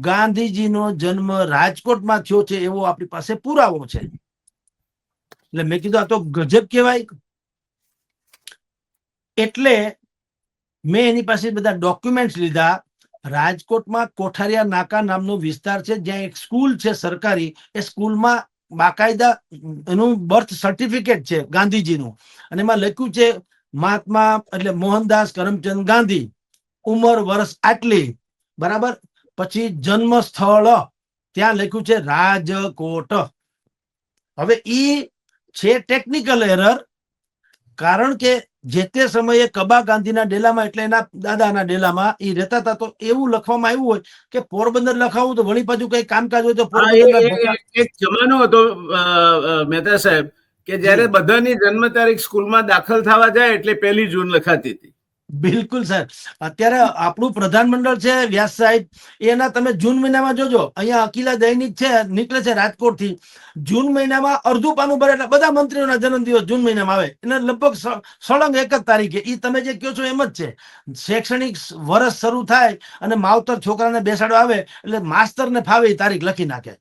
ગાંધીજીનો જન્મ રાજકોટમાં થયો છે એવો આપણી પાસે પુરાવો છે. એટલે મેં કીધું આ તો ગજબ કહેવાય. એટલે મેં એની પાસે બધા ડોક્યુમેન્ટ્સ લીધા. રાજકોટમાં કોઠારિયા નાકા નામનો વિસ્તાર છે, જ્યાં એક સ્કૂલ છે સરકારી. એ સ્કૂલમાં બાકાયદા એનું બર્થ સર્ટિફિકેટ છે ગાંધીજીનું. અને એમાં લખ્યું છે, મહાત્મા એટલે મોહનદાસ કરમચંદ ગાંધી, ઉંમર વર્ષ આટલી. બરાબર? પછી જન્મ સ્થળ ત્યાં લખ્યું છે રાજકોટ. હવે ઈ છે ટેકનિકલ એરર કારણ કે જે તે સમયે કબા ગાંધીના ડેલામાં એટલે એના દાદાના ડેલામાં એ રહેતા હતા તો એવું લખવામાં આવ્યું હોય કે પોરબંદર લખાવું તો વળી પાછું કઈ કામકાજ હોય તો પોરબંદર એક જમાનો હતો મહેતા સાહેબ કે જ્યારે બધાની જન્મ તારીખ સ્કૂલમાં દાખલ થવા જાય એટલે પહેલી જૂન લખાતી હતી. બિલકુલ, સર. અત્યારે આપણું પ્રધાનમંડળ છે, વ્યાસ સાહેબ, એના તમે જૂન મહિનામાં જોજો, અહીંયા અકીલા દૈનિક છે, નીકળે છે રાજકોટથી જૂન મહિનામાં અડધું પાનું ભરે એટલે બધા મંત્રીઓના જન્મદિવસ જૂન મહિનામાં આવે. એને લગભગ સળંગ એક જ તારીખે. એ તમે જે કહો છો એમ જ છે. શૈક્ષણિક વર્ષ શરૂ થાય અને માવતર છોકરાને બેસાડવા આવે એટલે માસ્તરને ફાવે એ તારીખ લખી નાખે.